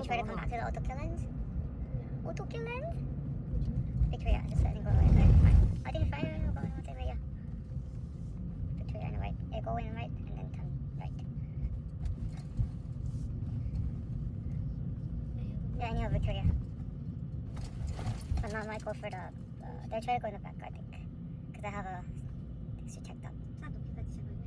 we try to come back to the autokill lens? Autokill lens? Victoria, just letting go right there. Fine. I think fire will go in the area. Victoria on the right. Yeah, go in right and then turn right. Yeah, I know Victoria. But not Michael for the. Uh, they're trying to go in the back, I think. Because I have a texture checked up. 차 높이까지 잡았네.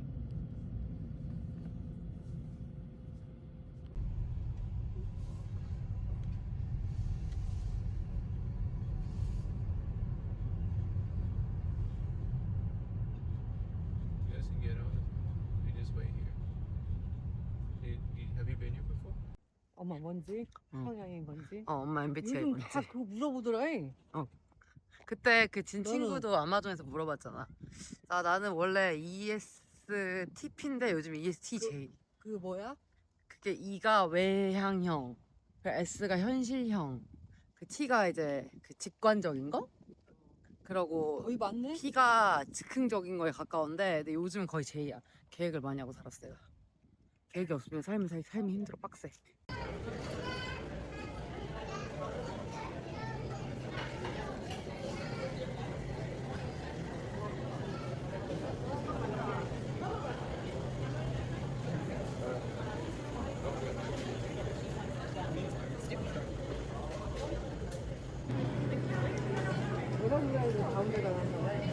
You guys can get on. We just wait here. You, you, have you been here before? 엄마 뭔지? 응. 성향이 뭔지? 어, 엄마 MBTI 요즘 뭔지. 다 그거 물어보더라. 잉. 그때 그 진 너는- 친구도 아마존에서 물어봤잖아. 나 나는 원래 ESTP인데 요즘 ESTJ. 그 뭐야? 그게 E가 외향형, 그 S가 현실형, 그 T가 이제 그 직관적인 거? 그러고 거의 맞네. P가 즉흥적인 거에 가까운데 근데 요즘은 거의 J야. 계획을 많이 하고 살았어요. 계획이 없으면 살- 삶이 힘들어 빡세. 노란이라도 가운데다 놨네.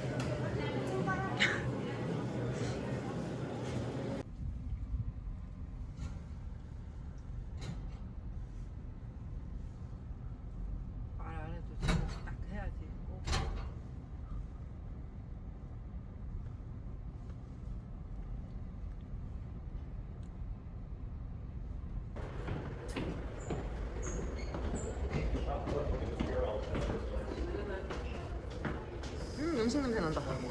말 안 해도 지금 딱 해야지. 꼭. 음 음식 냄새 난다.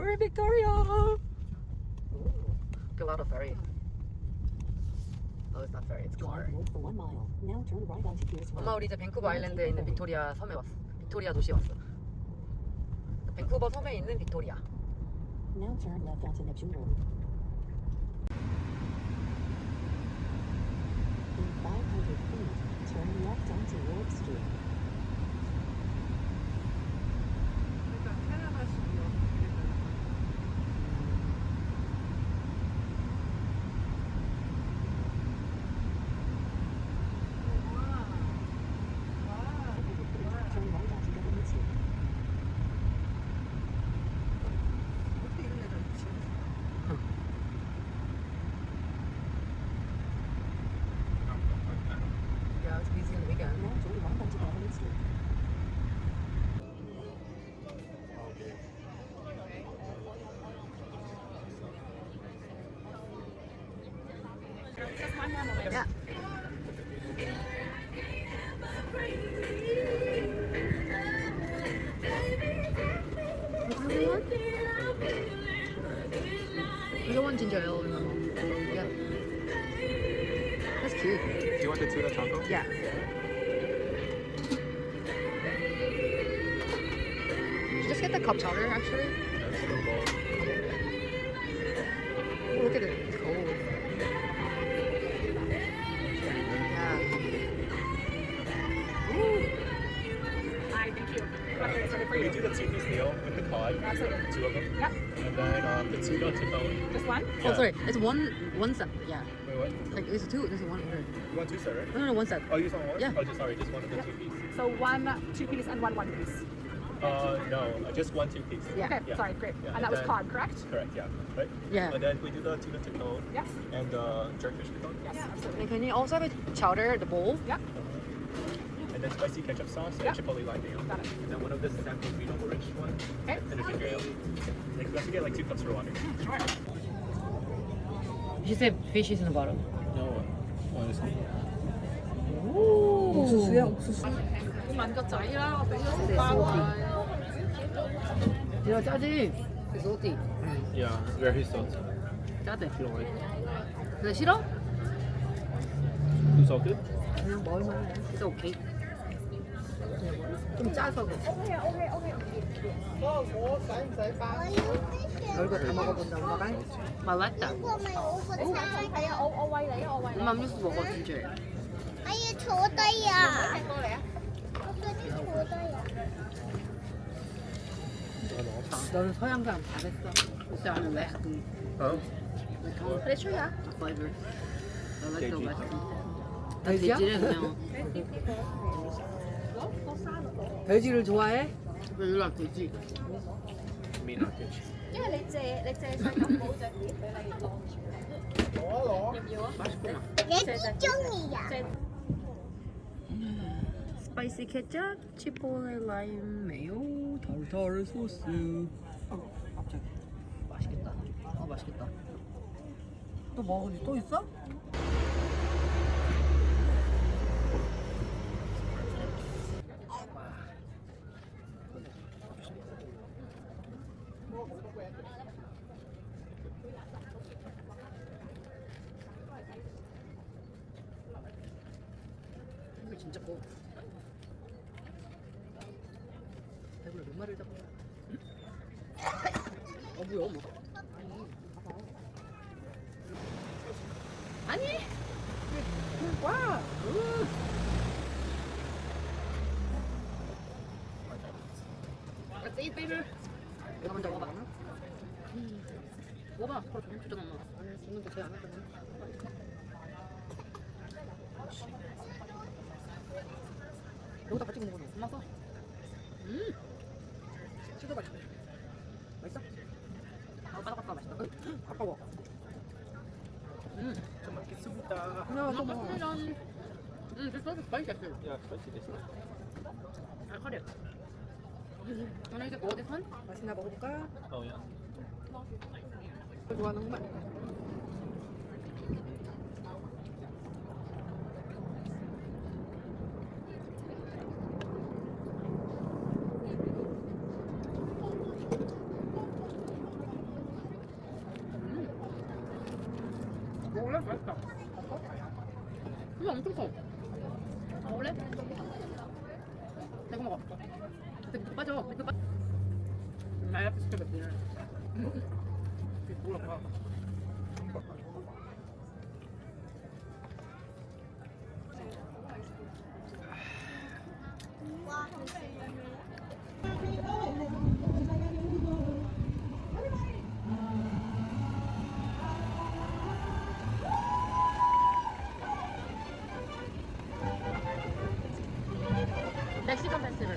We're in Victoria. A lot of ferry. No, it's not ferry. It's car. 엄마 우리 이제 밴쿠버 아일랜드에 있는 빅토리아 섬에 왔어. 빅토리아 도시에 왔어. 밴쿠버 섬에 있는 빅토리아. Now turn left onto Neptune Road. In 500 feet, turn left onto Ward Street. Yeah. ginger ale in them. Yeah. That's cute. Do you want the tuna taco? Yeah. Did You just get the cup chowder actually. We do the two-piece meal with the cod? Absolutely. Two of them? Yep. And then um, the tuna taco. Just one? Oh, sorry. It's one one set. Yeah. Wait, what? Like there's two. There's one order. You want two set, right? No, no, no, one set. Oh, you just want one? Yeah. Oh, just sorry, just one of the two piece. So one two piece and one one piece. Uh, no, uh, just one two piece. Yeah. Okay, Yeah. sorry, great. Yeah, and that was cod, correct? Correct. Yeah. Right. Yeah. And then we do the tuna taco Yes. and the jerkfish taco. Yes, absolutely. And can you also have a chowder, the bowl? Yep, And then spicy ketchup sauce Yeah. and chipotle lime mayo. got it. And then one of the sample vino orange one. Okay. And a ginger ale. Like, we have to get like two cups for water. Sure. She said fish is in the bottom. No. Honestly. 옥수수야 옥수수. 내가 짜지. 소띠. Yeah, very salty. 짜대. You don't like 근데 싫어? Too salted? 그냥 먹을만 해. 진짜 오케이. 좀 짜서 그래. 별거 다 먹어본다고 먹어? 아, 맛있다. 엄마 음료수 먹어 진짜. 아유 저거다야. 저거다야. 너는 서양 사람 잘했어. 그렇지 않은데? 어? 프레셔야. 아빠 이거. 맛있어 맛있어. 돼지야? 돼지래 그냥. 돼지를 좋아해? 별로 돼지. Me not fish. 因為你借你借細金寶隻碟俾你當住，要唔要啊？ 맛있구나. 你幾中意呀？ 스파이시 케첩, 치폴레 라임 메요, 타르타르 소스. 어, 갑자기. 맛있겠다. 아 맛있겠다. 또 먹으니 또 있어? 이거 진짜 커. 배불러 몇 마리를 잡아? 어 뭐야 뭐? 아니. 와. Let's eat, baby. 먹어봐. 바로 좀 주잖아, 엄마. 먹는 거 제일 안 하거든. 여기다 같이 먹어봐. 엄마 써. 음. 치즈 맛있어. 맛있어? 아, 바삭바삭 맛있다. 아까워. 음. 좀 먹겠습니다. 그냥 또 먹어. 음, 그 소스 맛있겠어. Yeah, spicy this one. 알칼리. 저는 이제 어디 산? 맛있나 먹어볼까? Oh yeah. 좋아하는구만. 먹을래? 맛있다. 이거 엄청 커. 먹을래? 내가 먹어. 근데 밑에 빠져. 밑에 빠져. 나 옆에 시켜 몇 개를. 뭐랄까. 멕시칸 페스티벌.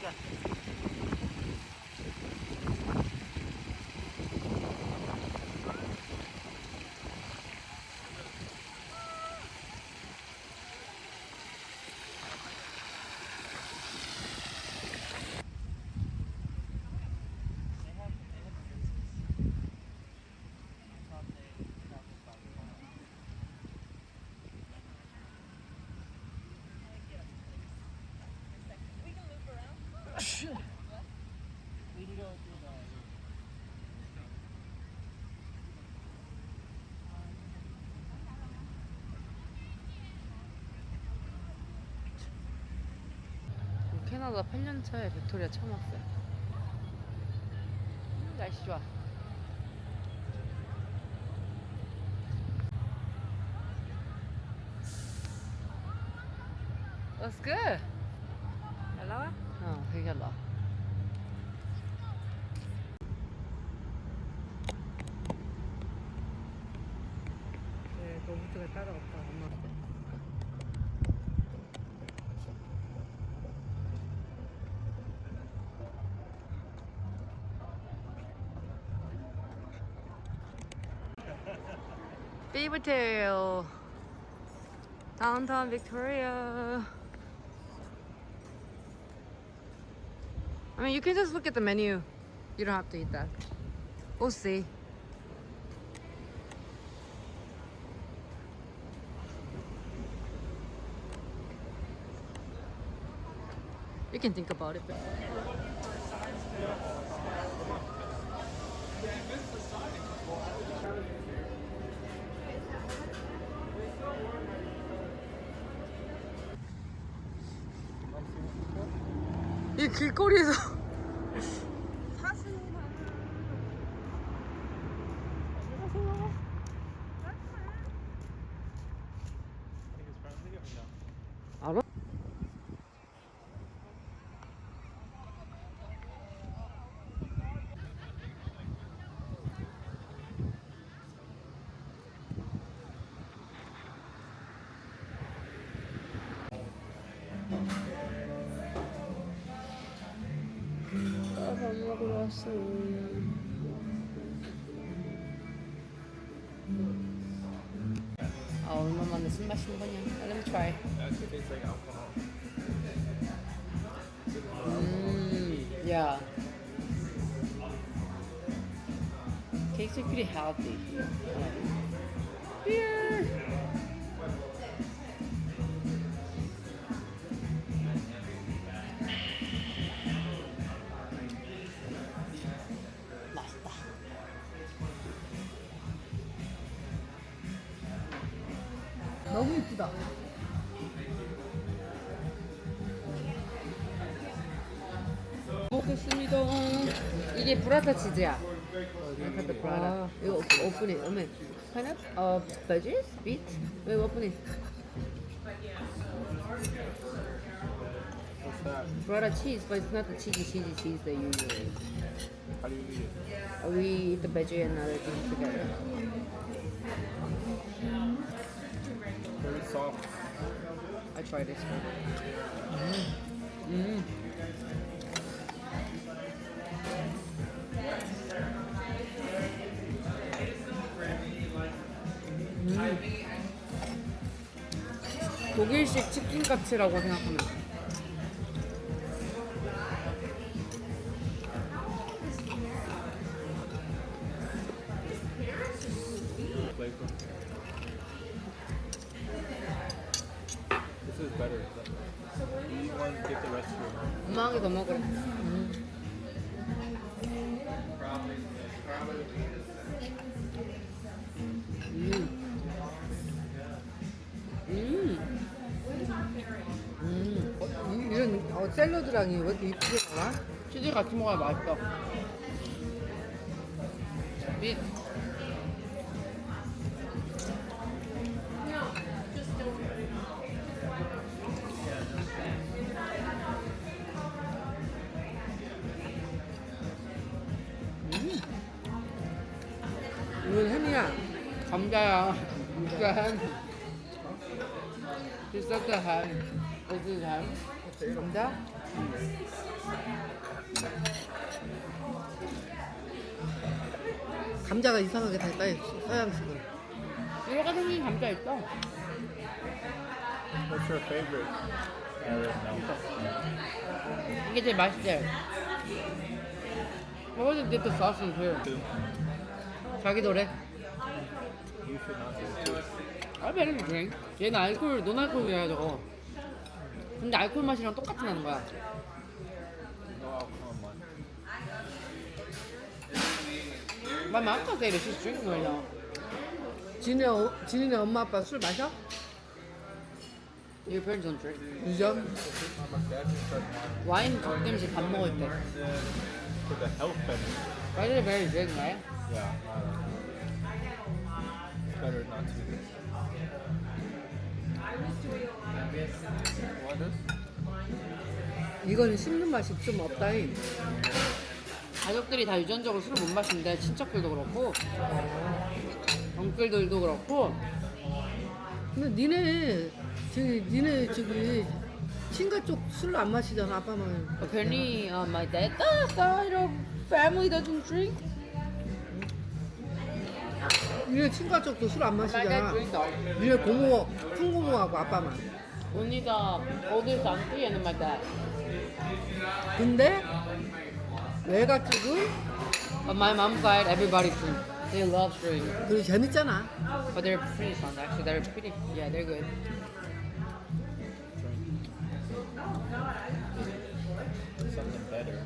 Thank you. 캐나다 8년 차에 빅토리아 처음 왔어요. 음, 날씨 좋아. That's good. 잘 나와? 어, 되게 잘 나와. 네, 로봇가 따라왔 Beavertail. Downtown Victoria. I mean, you can just look at the menu. You don't have to eat that. We'll see. You can think about it. 길거리에서 밥 먹으러 왔어. 아, 얼마 만에 술 마시는 거냐? Let me try. Actually tastes like alcohol. Mm, yeah. Tastes like pretty healthy. Beer. 너무 이쁘다. 먹겠습니다. 이게 브라타 치즈야. 브라타 브라타. 이거 오- 오픈해. 오면. 파인애플? 어, veggies? beet? 왜 오픈해? Brata cheese, but it's not the cheesy cheesy cheese that you usually. How do you eat it? We eat the veggie and other things together. Soft. I try this one. Mm. 음. 독일식 치킨까치라고 생각하면 돼. 샐러드랑 이 왜 이렇게 이쁘게 나와? 치즈 같이 먹어야 맛있어. 미. 감자? 감자가 이상하게 다 있다 서양식으로 여러 가지 생긴 감자 있어. What's your favorite? 이게 제일 맛있대. The sauce in here? 자기 노래. You should not do it too. I better drink. 얘는 알코올, 논알코올이야 저거. 근데 알코올 맛이랑 똑같이 나는 거야. They was just drinking right now. 진이네, 어- 진이네 엄마 아빠 술 마셔? Your parents don't drink. 유전? 와인 가끔씩 밥 먹을 때. for the health benefit. Why did very drink, right? Yeah. Uh, better not to. 이거는 씹는 맛이 좀 없다잉. 가족들이 다 유전적으로 술을 못 마시는데 친척들도 그렇고 언클들도 그렇고. 근데 니네 저기 니네 저기 친가 쪽술안 마시잖아 아빠만 apparently uh, my dad uh, side of family doesn't drink. 니네 친가 쪽도 술 안 My dad 마시잖아. 니네 고모 큰 고모하고 아빠만 Only the oldest auntie and my dad. 근데 외가 쪽은 But my mom's side, everybody drink. They love drink. 그리 재밌잖아 But they're pretty fun actually. They're pretty. Yeah, they're good. Something better.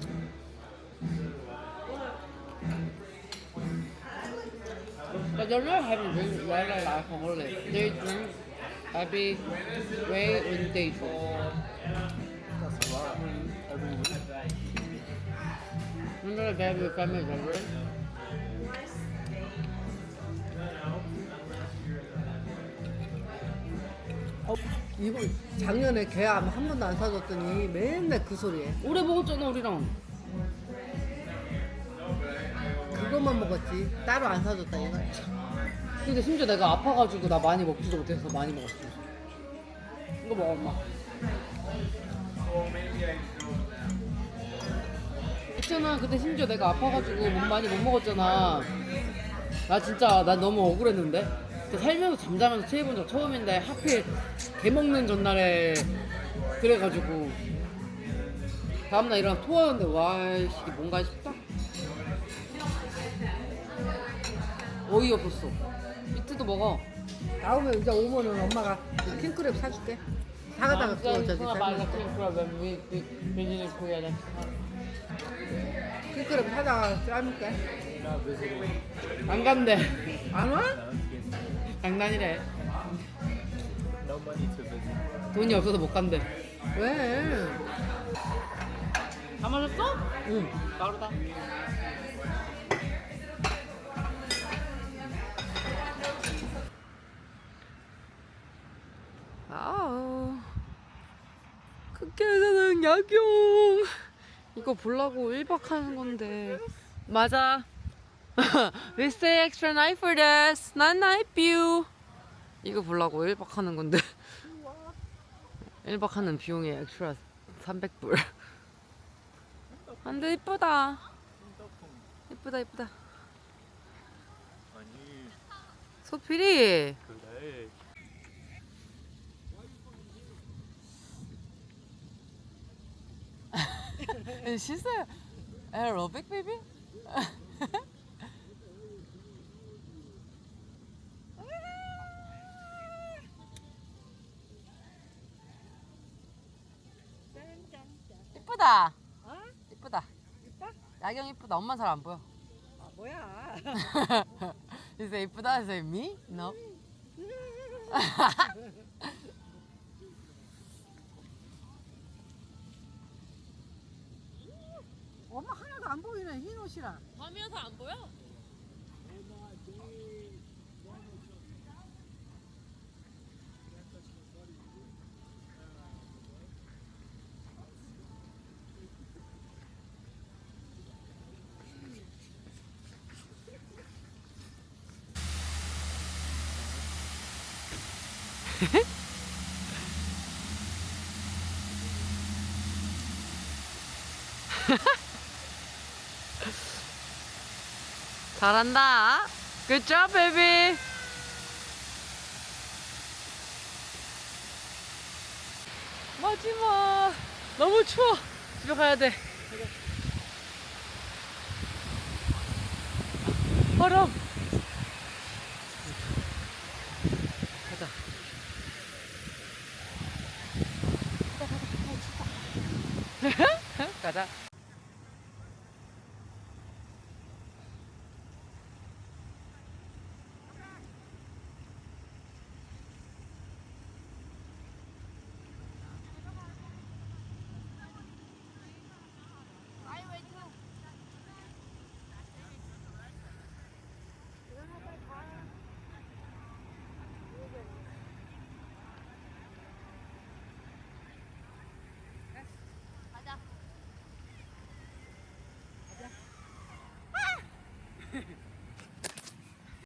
But they're not having drink regular alcoholic. They drink every way when they drink. That's a lot. Every week. Remember the baby family member? 이번 작년에 걔암 한 번도 안 사줬더니 맨날 그 소리해 오래 먹었잖아 우리랑. 그것만 먹었지 따로 안 사줬다 이거 근데 심지어 내가 아파가지고 나 많이 먹지도 못해서 많이 먹었어. 이거 먹어 엄마. 있잖아 그때 심지어 내가 아파가지고 못 많이 못 먹었잖아. 나 진짜 나 너무 억울했는데. 그때 살면서 잠자면서 체해본 적 처음인데 하필 개 먹는 전날에 그래가지고 다음날 일어나 토하는데 와 이게 뭔가 싶다. 어이없었어. 먹어. 다음에 이제 오면은 엄마가 그 킹크랩 사줄게 사가다가 그거 저기 삶아서 킹크랩 사다가 삶을게. 안 간대. 안 와? 장난이래. No money to visit. 돈이 없어서 못 간대. 왜? 다 마셨어? 응 빠르다. 아우. 극계에서는 약용. 이거 보려고 1박 하는 건데. 맞아. We stay extra night for this. Not night view. 이거 보려고 1박 하는 건데. 1박 하는 비용이 엑스트라 300불. 안돼 이쁘다. 이쁘다 이쁘다. 아니, 소필이 그래. She's a aerobic baby. 이쁘다. 이쁘다. 야경 이쁘다. 엄마 잘 안 보여. 아 뭐야 이제 이쁘다. 이제 me? No. 확실함. 밤이어서 안 보여? 잘한다. Good job, baby. 마지막. 너무 추워. 집에 가야 돼. 가자. 가자. 가자. 가자.